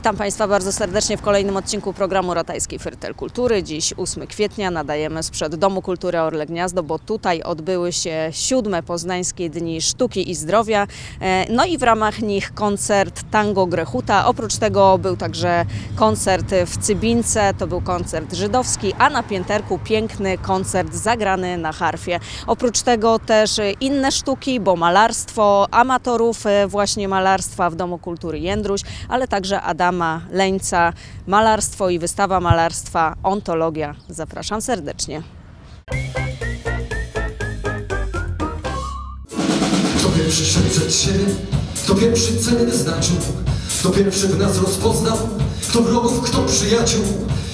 Witam Państwa bardzo serdecznie w kolejnym odcinku programu Ratajskiej Fertel Kultury. Dziś 8 kwietnia nadajemy sprzed Domu Kultury Orle Gniazdo, bo tutaj odbyły się siódme poznańskie Dni Sztuki i Zdrowia. E, No i w ramach nich koncert Tango Grechuta. Oprócz tego był także koncert w Cybince, to był koncert żydowski, a na pięterku piękny koncert zagrany na harfie. Oprócz tego też inne sztuki, bo malarstwo amatorów e, właśnie malarstwa w Domu Kultury Jędruś, ale także Adama Leńca, malarstwo i wystawa malarstwa Ontologia. Zapraszam serdecznie. Kto pierwszy szedł przed kto pierwszy cel wyznaczył, kto pierwszy w nas rozpoznał, kto wrogów, kto przyjaciół,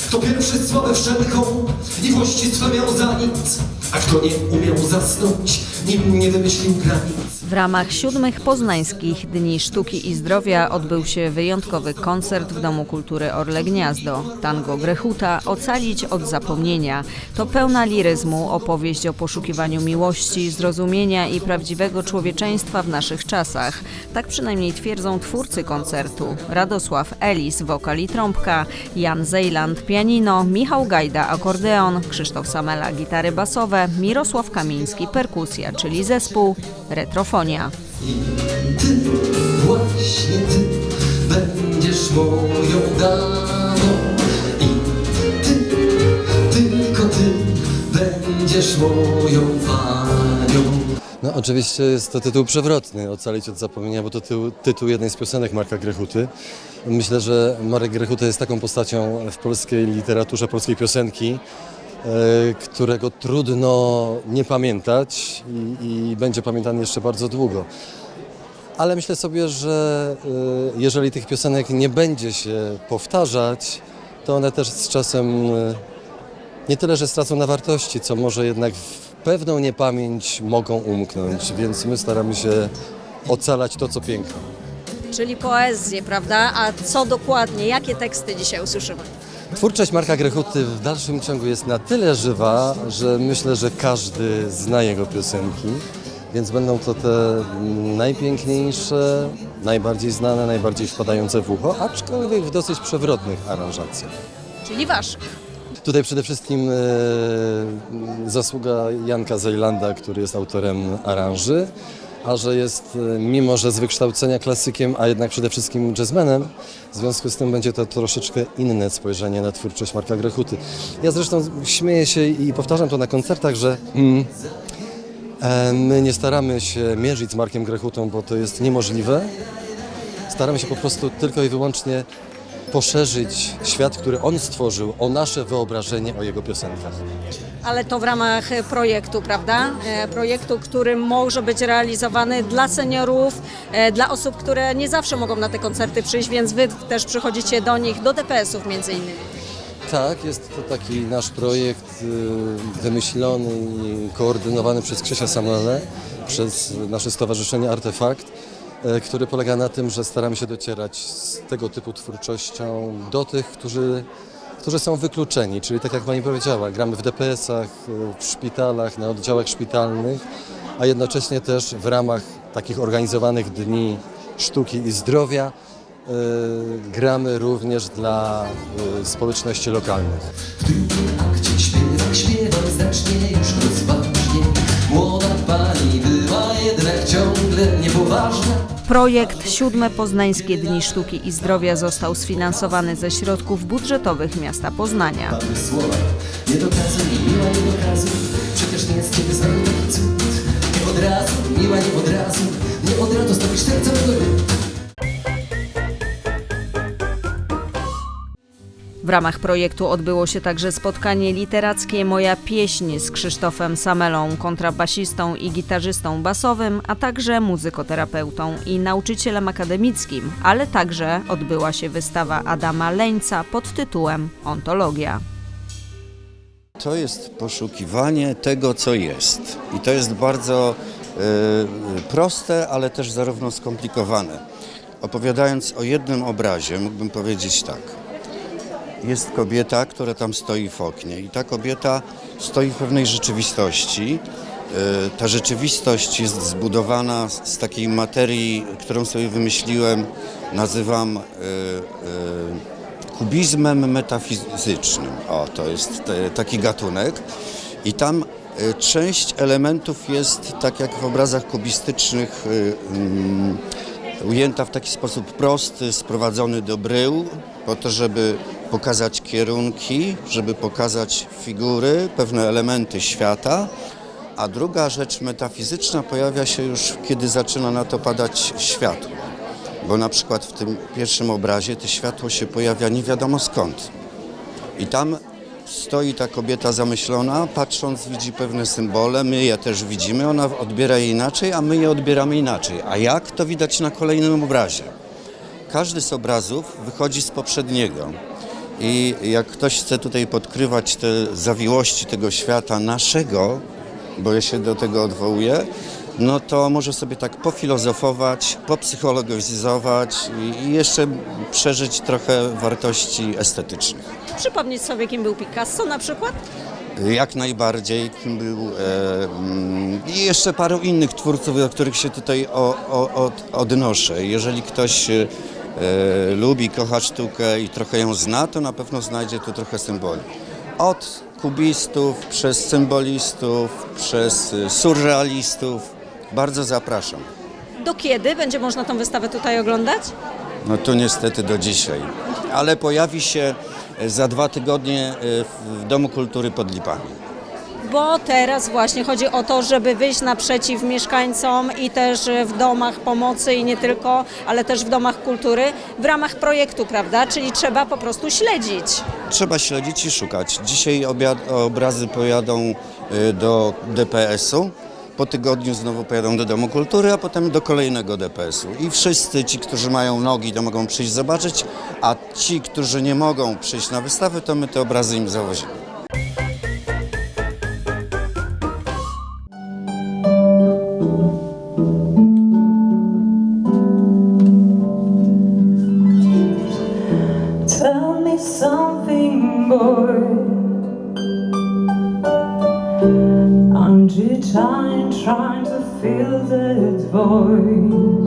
kto pierwszy sławę wszelką i włości swe miał za nic, a kto nie umiał zasnąć, nim nie wymyślił granic. W ramach siódmych poznańskich Dni Sztuki i Zdrowia odbył się wyjątkowy koncert w Domu Kultury Orle Gniazdo. Tango Grechuta Ocalić od zapomnienia. To pełna liryzmu opowieść o poszukiwaniu miłości, zrozumienia i prawdziwego człowieczeństwa w naszych czasach. Tak przynajmniej twierdzą twórcy koncertu. Radosław Elis, wokal i trąbka, Jan Zejland, pianino, Michał Gajda, akordeon, Krzysztof Samela, gitary basowe, Mirosław Kamiński, perkusja, czyli zespół Retrofonia. Ty, właśnie ty, będziesz moją damą i ty, tylko ty, będziesz moją panią. No oczywiście jest to tytuł przewrotny, Ocalić od zapomnienia, bo to tytuł, tytuł jednej z piosenek Marka Grechuty. Myślę, że Marek Grechuta jest taką postacią w polskiej literaturze, polskiej piosenki, którego trudno nie pamiętać i, i będzie pamiętany jeszcze bardzo długo. Ale myślę sobie, że e, jeżeli tych piosenek nie będzie się powtarzać, to one też z czasem e, nie tyle, że stracą na wartości, co może jednak w pewną niepamięć mogą umknąć, więc my staramy się ocalać to, co piękne. Czyli poezję, prawda? A co dokładnie, jakie teksty dzisiaj usłyszymy? Twórczość Marka Grechuty w dalszym ciągu jest na tyle żywa, że myślę, że każdy zna jego piosenki, więc będą to te najpiękniejsze, najbardziej znane, najbardziej wpadające w ucho, aczkolwiek w dosyć przewrotnych aranżacjach. Czyli wasz. Tutaj przede wszystkim e, zasługa Janka Zejlanda, który jest autorem aranży, a że jest, e, mimo że z wykształcenia klasykiem, a jednak przede wszystkim jazzmenem, w związku z tym będzie to troszeczkę inne spojrzenie na twórczość Marka Grechuty. Ja zresztą śmieję się i powtarzam to na koncertach, że mm, e, my nie staramy się mierzyć z Markiem Grechutą, bo to jest niemożliwe. Staramy się po prostu tylko i wyłącznie poszerzyć świat, który on stworzył, o nasze wyobrażenie o jego piosenkach. Ale to w ramach e, projektu, prawda? E, Projektu, który może być realizowany dla seniorów, e, dla osób, które nie zawsze mogą na te koncerty przyjść, więc wy też przychodzicie do nich, do DPS-ów między innymi. Tak, jest to taki nasz projekt wymyślony i koordynowany przez Krzysia Samuele, przez nasze stowarzyszenie Artefakt, który polega na tym, że staramy się docierać z tego typu twórczością do tych, którzy, którzy są wykluczeni. Czyli tak jak Pani powiedziała, gramy w DPS-ach, y, w szpitalach, na oddziałach szpitalnych, a jednocześnie też w ramach takich organizowanych dni sztuki i zdrowia y, gramy również dla y, społeczności lokalnych. W akcie już rozważnie. Młoda pani była jednak ciągle niepoważna. Projekt Siódme Poznańskie Dni Sztuki i Zdrowia został sfinansowany ze środków budżetowych miasta Poznania. Nie od razu, nie od razu. Nie od razu stawisz serce. W ramach projektu odbyło się także spotkanie literackie Moja pieśń z Krzysztofem Samelą, kontrabasistą i gitarzystą basowym, a także muzykoterapeutą i nauczycielem akademickim, ale także odbyła się wystawa Adama Leńca pod tytułem Ontologia. To jest poszukiwanie tego, co jest. I to jest bardzo e, proste, ale też zarówno skomplikowane. Opowiadając o jednym obrazie, mógłbym powiedzieć tak. Jest kobieta, która tam stoi w oknie, i ta kobieta stoi w pewnej rzeczywistości ta rzeczywistość jest zbudowana z takiej materii, którą sobie wymyśliłem, nazywam e, e, kubizmem metafizycznym. O, to jest taki gatunek. I tam e, część elementów jest, tak jak w obrazach kubistycznych, e, mm, ujęta w taki sposób prosty, sprowadzony do brył, po to, żeby pokazać kierunki, żeby pokazać figury, pewne elementy świata. A druga rzecz metafizyczna pojawia się już, kiedy zaczyna na to padać światło. Bo na przykład w tym pierwszym obrazie to światło się pojawia nie wiadomo skąd. I tam stoi ta kobieta zamyślona, patrząc widzi pewne symbole, my je też widzimy, ona odbiera je inaczej, a my je odbieramy inaczej. A jak? To widać na kolejnym obrazie. Każdy z obrazów wychodzi z poprzedniego. I jak ktoś chce tutaj podkrywać te zawiłości tego świata naszego, bo ja się do tego odwołuję, no to może sobie tak pofilozofować, popsychologizować i- jeszcze przeżyć trochę wartości estetycznych. Przypomnieć sobie, kim był Picasso na przykład? Jak najbardziej, kim był e, mm, i jeszcze paru innych twórców, do których się tutaj o, o, od, odnoszę. Jeżeli ktoś e, lubi, kocha sztukę i trochę ją zna, to na pewno znajdzie tu trochę symboli. Od kubistów, przez symbolistów, przez e, surrealistów. Bardzo zapraszam. Do kiedy będzie można tą wystawę tutaj oglądać? No to niestety do dzisiaj. Ale pojawi się e, za dwa tygodnie e, w Domu Kultury pod Lipami. Bo teraz właśnie chodzi o to, żeby wyjść naprzeciw mieszkańcom i też w domach pomocy i nie tylko, ale też w domach kultury w ramach projektu, prawda? Czyli trzeba po prostu śledzić. Trzeba śledzić i szukać. Dzisiaj obrazy pojadą y, do DPS-u, po tygodniu znowu pojadą do Domu Kultury, a potem do kolejnego DPS-u. I wszyscy ci, którzy mają nogi, to mogą przyjść zobaczyć, a ci, którzy nie mogą przyjść na wystawę, to my te obrazy im zawozimy. Me something, trying, trying to fill that voice?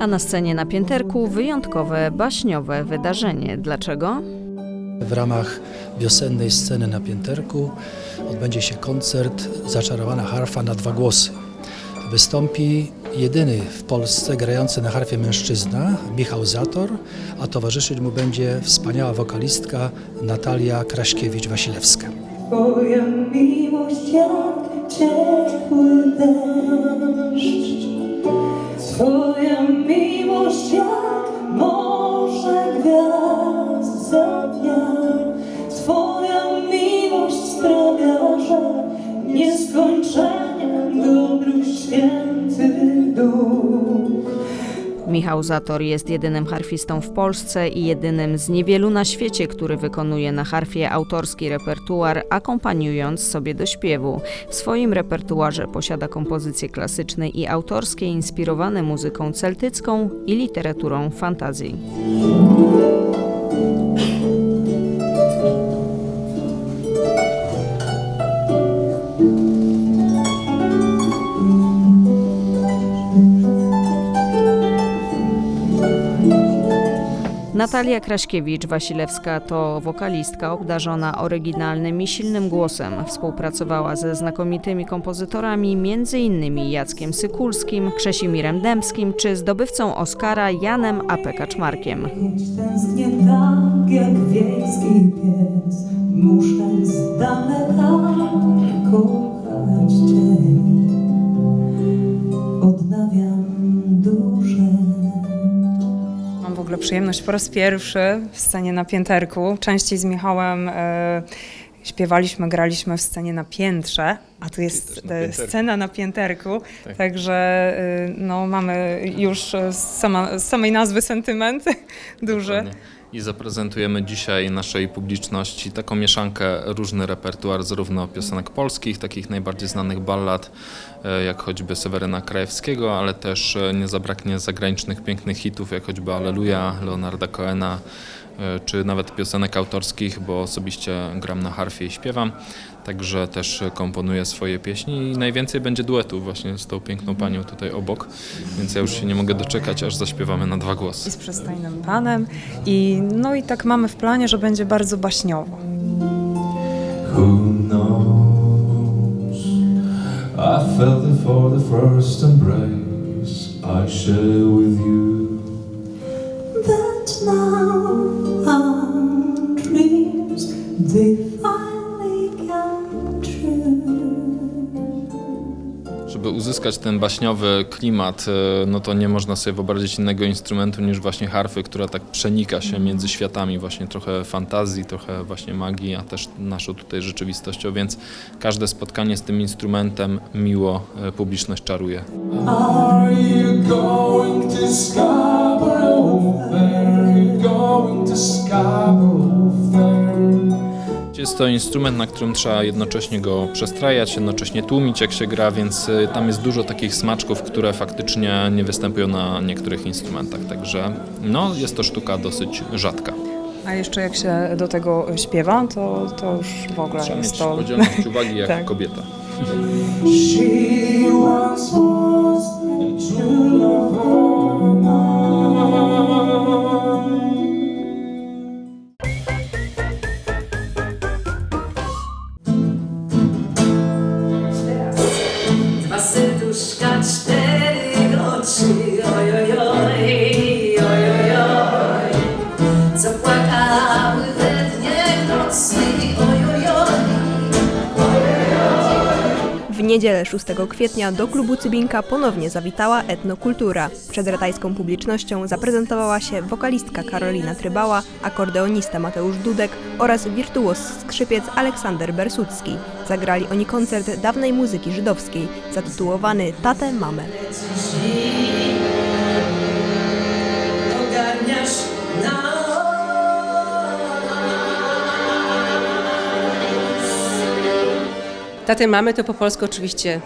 A na scenie na pięterku wyjątkowe, baśniowe wydarzenie. Dlaczego? W ramach wiosennej sceny na Pięterku odbędzie się koncert Zaczarowana harfa na dwa głosy. Wystąpi jedyny w Polsce grający na harfie mężczyzna, Michał Zator, a towarzyszyć mu będzie wspaniała wokalistka Natalia Kraśkiewicz-Wasilewska. Twoja miłość jak ciepły deszcz. Twoja miłość jak morze gwiazd Michał Zator jest jedynym harfistą w Polsce i jedynym z niewielu na świecie, który wykonuje na harfie autorski repertuar, akompaniując sobie do śpiewu. W swoim repertuarze posiada kompozycje klasyczne i autorskie inspirowane muzyką celtycką i literaturą fantazji. Natalia Kraśkiewicz-Wasilewska to wokalistka obdarzona oryginalnym i silnym głosem. Współpracowała ze znakomitymi kompozytorami, m.in. Jackiem Sykulskim, Krzesimirem Dębskim czy zdobywcą Oscara Janem A.P. Kaczmarkiem. Tak jak wiejski pies, muszę z daleka kochać ogóle przyjemność po raz pierwszy w scenie na pięterku. Częściej z Michałem e, śpiewaliśmy, graliśmy w scenie na piętrze, a tu jest e, scena na pięterku. Także e, no, mamy już e, z, sama, z samej nazwy sentyment duży. Dokładnie. I zaprezentujemy dzisiaj naszej publiczności taką mieszankę, różny repertuar, zarówno piosenek polskich, takich najbardziej znanych ballad, e, jak choćby Seweryna Krajewskiego, ale też e, nie zabraknie zagranicznych pięknych hitów, jak choćby Alleluja, Leonarda Cohena, e, czy nawet piosenek autorskich, bo osobiście gram na harfie i śpiewam, także też komponuję swoje pieśni i najwięcej będzie duetów właśnie z tą piękną panią tutaj obok, więc ja już się nie mogę doczekać, aż zaśpiewamy na dwa głosy. I z przystojnym panem. I, no i tak mamy w planie, że będzie bardzo baśniowo. Who knows? I felt it for the first embrace I share with you. Żeby uzyskać ten baśniowy klimat, e, no to nie można sobie wyobrazić innego instrumentu niż właśnie harfy, która tak przenika się między światami, właśnie trochę fantazji, trochę właśnie magii, a też naszą tutaj rzeczywistością, więc każde spotkanie z tym instrumentem miło e, publiczność czaruje. Are you going to Scarborough Jest to instrument, na którym trzeba jednocześnie go przestrajać, jednocześnie tłumić jak się gra, więc y, tam jest dużo takich smaczków, które faktycznie nie występują na niektórych instrumentach, także no, jest to sztuka dosyć rzadka. A jeszcze jak się do tego śpiewa, to, to już w ogóle Trzeba jest mieć to... podzielność uwagi jak Tak. kobieta. 6 kwietnia do klubu Cybinka ponownie zawitała etnokultura. Przed ratajską publicznością zaprezentowała się wokalistka Karolina Trybała, akordeonista Mateusz Dudek oraz wirtuos skrzypiec Aleksander Bersucki. Zagrali oni koncert dawnej muzyki żydowskiej zatytułowany Tatę Mamę. Ogarniasz. Tatę mamy to po polsku oczywiście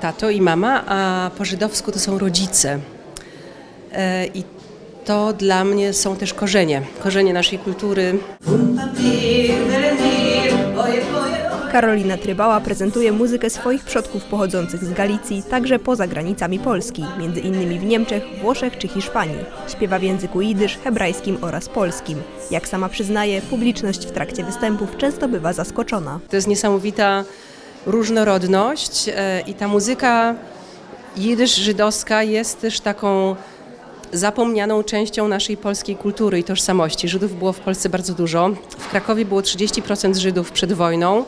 tato i mama, a po żydowsku to są rodzice. E, I to dla mnie są też korzenie, korzenie naszej kultury. Karolina Trybała prezentuje muzykę swoich przodków pochodzących z Galicji, także poza granicami Polski, między innymi w Niemczech, Włoszech czy Hiszpanii. Śpiewa w języku jidysz, hebrajskim oraz polskim. Jak sama przyznaje, publiczność w trakcie występów często bywa zaskoczona. To jest niesamowita różnorodność e, i ta muzyka jidysz żydowska jest też taką zapomnianą częścią naszej polskiej kultury i tożsamości. Żydów było w Polsce bardzo dużo. W Krakowie było 30% Żydów przed wojną.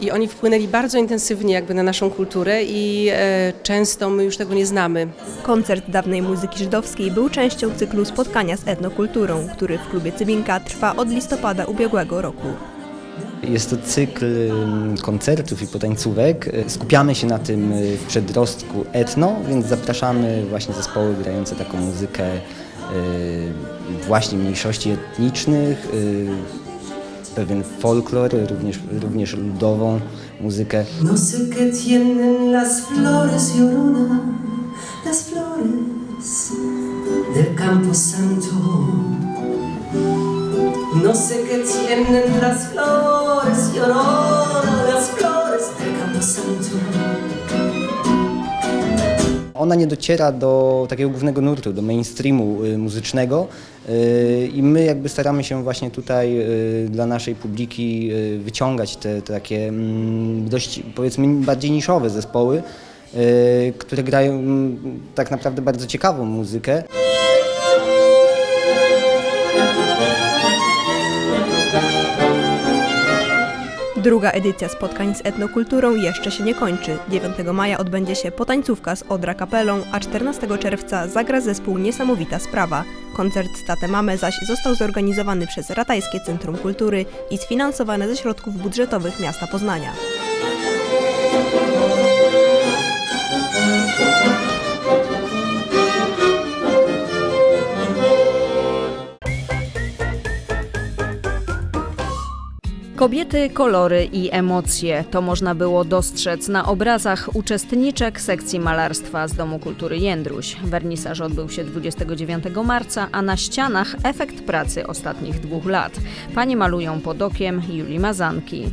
I oni wpłynęli bardzo intensywnie jakby na naszą kulturę i e, często my już tego nie znamy. Koncert dawnej muzyki żydowskiej był częścią cyklu spotkania z etnokulturą, który w klubie Cybinka trwa od listopada ubiegłego roku. Jest to cykl koncertów i potańcówek. Y, Skupiamy się na tym y, przedrostku etno, więc zapraszamy właśnie zespoły grające taką muzykę y, właśnie mniejszości etnicznych, pewien folklor, również, również ludową muzykę. No sé que tienen las flores llorona, las flores del Campo Santo. Sé tienen las flores llorona, las flores del Campo Santo. Ona nie dociera do takiego głównego nurtu, do mainstreamu y, muzycznego y, i my jakby staramy się właśnie tutaj y, dla naszej publiki wyciągać te, te takie mm, dość powiedzmy bardziej niszowe zespoły, które grają mm, tak naprawdę bardzo ciekawą muzykę. Druga edycja spotkań z etnokulturą jeszcze się nie kończy. 9 maja odbędzie się potańcówka z Odra Kapelą, a 14 czerwca zagra zespół Niesamowita Sprawa. Koncert z Tatę Mamy zaś został zorganizowany przez Ratajskie Centrum Kultury i sfinansowany ze środków budżetowych miasta Poznania. Kobiety, kolory i emocje to można było dostrzec na obrazach uczestniczek sekcji malarstwa z Domu Kultury Jędruś. Wernisaż odbył się 29 marca, a na ścianach efekt pracy ostatnich dwóch lat. Panie malują pod okiem Julii Mazanki.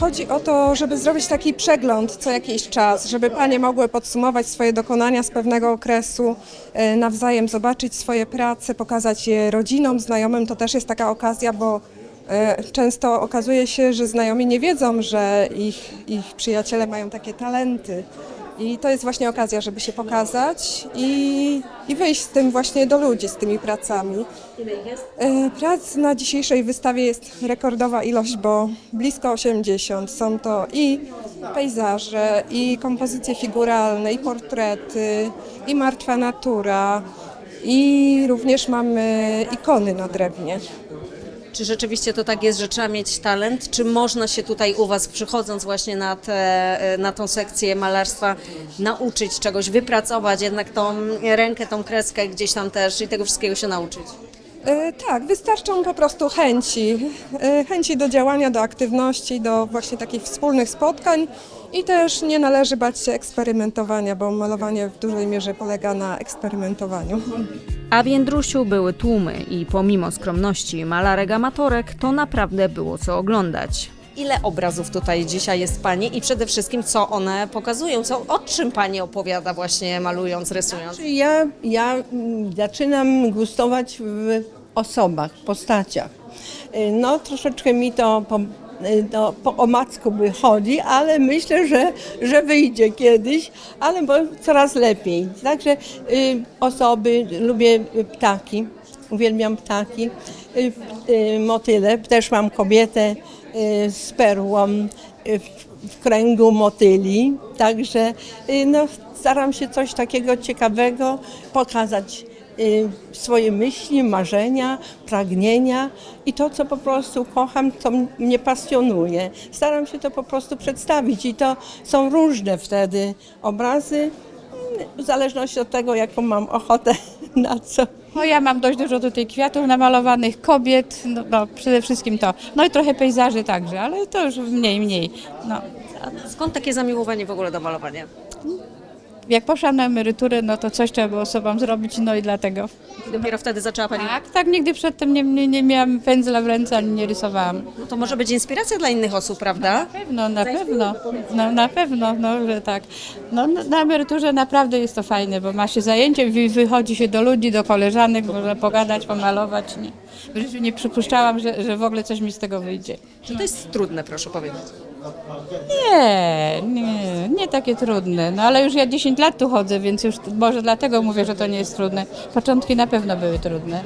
Chodzi o to, żeby zrobić taki przegląd co jakiś czas, żeby panie mogły podsumować swoje dokonania z pewnego okresu, e, nawzajem zobaczyć swoje prace, pokazać je rodzinom, znajomym. To też jest taka okazja, bo często okazuje się, że znajomi nie wiedzą, że ich, ich przyjaciele mają takie talenty. I to jest właśnie okazja, żeby się pokazać i, i wyjść z tym właśnie do ludzi, z tymi pracami. E, Prac na dzisiejszej wystawie jest rekordowa ilość, bo blisko 80. Są to i pejzaże, i kompozycje figuralne, i portrety, i martwa natura, i również mamy ikony na drewnie. Czy rzeczywiście to tak jest, że trzeba mieć talent? Czy można się tutaj u Was, przychodząc właśnie na, te, na tą sekcję malarstwa, nauczyć czegoś, wypracować jednak tą rękę, tą kreskę gdzieś tam też i tego wszystkiego się nauczyć? E, Tak, wystarczą po prostu chęci, e, chęci do działania, do aktywności, do właśnie takich wspólnych spotkań i też nie należy bać się eksperymentowania, bo malowanie w dużej mierze polega na eksperymentowaniu. A w Jędrusiu były tłumy i pomimo skromności malarek amatorek, to naprawdę było co oglądać. Ile obrazów tutaj dzisiaj jest Pani i przede wszystkim co one pokazują? Co, o czym Pani opowiada właśnie malując, rysując? Ja, ja mm, zaczynam gustować w osobach, postaciach. Y, No troszeczkę mi to po, to po omacku wychodzi, ale myślę, że, że wyjdzie kiedyś, ale bo coraz lepiej. Także y, osoby, lubię ptaki, uwielbiam ptaki, y, y, motyle, też mam kobietę z perłą y, w, kręgu motyli, także y, no, staram się coś takiego ciekawego pokazać y, swoje myśli, marzenia, pragnienia i to, co po prostu kocham, co mnie pasjonuje. Staram się to po prostu przedstawić i to są różne wtedy obrazy, w zależności od tego, jaką mam ochotę na co. No ja mam dość dużo tutaj kwiatów namalowanych, kobiet, no, no przede wszystkim to. No i trochę pejzaży także, ale to już mniej, mniej. No. A skąd takie zamiłowanie w ogóle do malowania? Jak poszłam na emeryturę, no to coś trzeba było sobą zrobić, no i dlatego. I dopiero wtedy zaczęła Pani... Tak, tak, nigdy przedtem nie, nie, nie miałam pędzla w ręce, ani nie rysowałam. No to może być inspiracja dla innych osób, prawda? Na pewno, na pewno, no na pewno, no że tak. No na- emeryturze naprawdę jest to fajne, bo ma się zajęcie, wy- wychodzi się do ludzi, do koleżanek, można pogadać, pomalować. Nie. W życiu nie przypuszczałam, że, że w ogóle coś mi z tego wyjdzie. Czy to jest trudne, proszę powiedzieć? Nie, nie, nie takie trudne. No ale już ja 10 lat tu chodzę, więc już może dlatego mówię, że to nie jest trudne. Początki na pewno były trudne.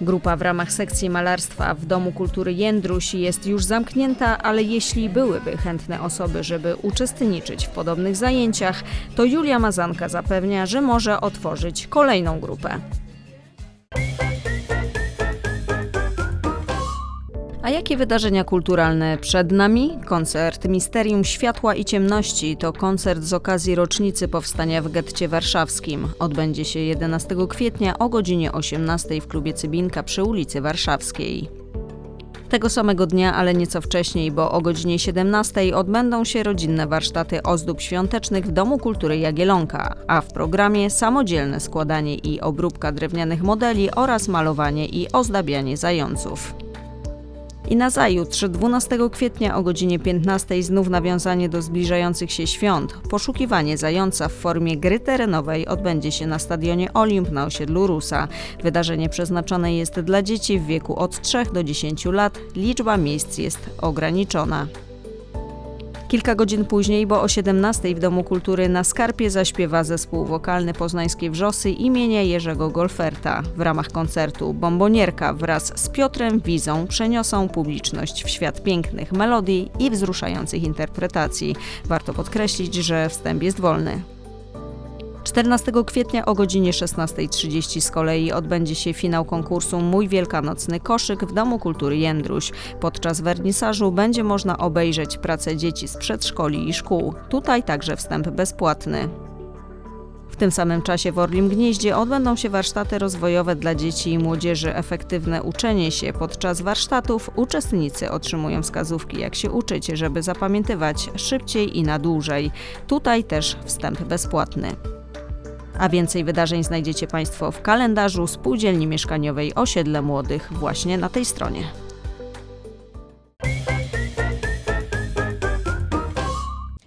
Grupa w ramach sekcji malarstwa w Domu Kultury Jędruś jest już zamknięta, ale jeśli byłyby chętne osoby, żeby uczestniczyć w podobnych zajęciach, to Julia Mazanka zapewnia, że może otworzyć kolejną grupę. A jakie wydarzenia kulturalne przed nami? Koncert Misterium Światła i Ciemności to koncert z okazji rocznicy powstania w getcie warszawskim. Odbędzie się 11 kwietnia o godzinie 18 w klubie Cybinka przy ulicy Warszawskiej. Tego samego dnia, ale nieco wcześniej, bo o godzinie 17 odbędą się rodzinne warsztaty ozdób świątecznych w Domu Kultury Jagielonka, a w programie samodzielne składanie i obróbka drewnianych modeli oraz malowanie i ozdabianie zająców. I nazajutrz, 12 kwietnia o godzinie 15 znów nawiązanie do zbliżających się świąt. Poszukiwanie zająca w formie gry terenowej odbędzie się na stadionie Olimp na osiedlu Rusa. Wydarzenie przeznaczone jest dla dzieci w wieku od 3 do 10 lat. Liczba miejsc jest ograniczona. Kilka godzin później, bo o 17 w Domu Kultury na Skarpie zaśpiewa zespół wokalny Poznańskie Wrzosy imienia Jerzego Golferta. W ramach koncertu Bombonierka wraz z Piotrem Wizą przeniosą publiczność w świat pięknych melodii i wzruszających interpretacji. Warto podkreślić, że wstęp jest wolny. 14 kwietnia o godzinie 16.30 z kolei odbędzie się finał konkursu Mój Wielkanocny Koszyk w Domu Kultury Jędruś. Podczas wernisażu będzie można obejrzeć pracę dzieci z przedszkoli i szkół. Tutaj także wstęp bezpłatny. W tym samym czasie w Orlim Gnieździe odbędą się warsztaty rozwojowe dla dzieci i młodzieży Efektywne uczenie się. Podczas warsztatów uczestnicy otrzymują wskazówki, jak się uczyć, żeby zapamiętywać szybciej i na dłużej. Tutaj też wstęp bezpłatny. A więcej wydarzeń znajdziecie Państwo w kalendarzu Spółdzielni Mieszkaniowej Osiedle Młodych właśnie na tej stronie.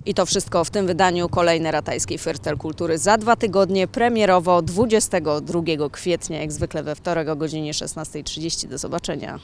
I to wszystko w tym wydaniu kolejnej ratajskiej Firtel Kultury za dwa tygodnie, premierowo 22 kwietnia, jak zwykle we wtorek o godzinie 16.30. Do zobaczenia.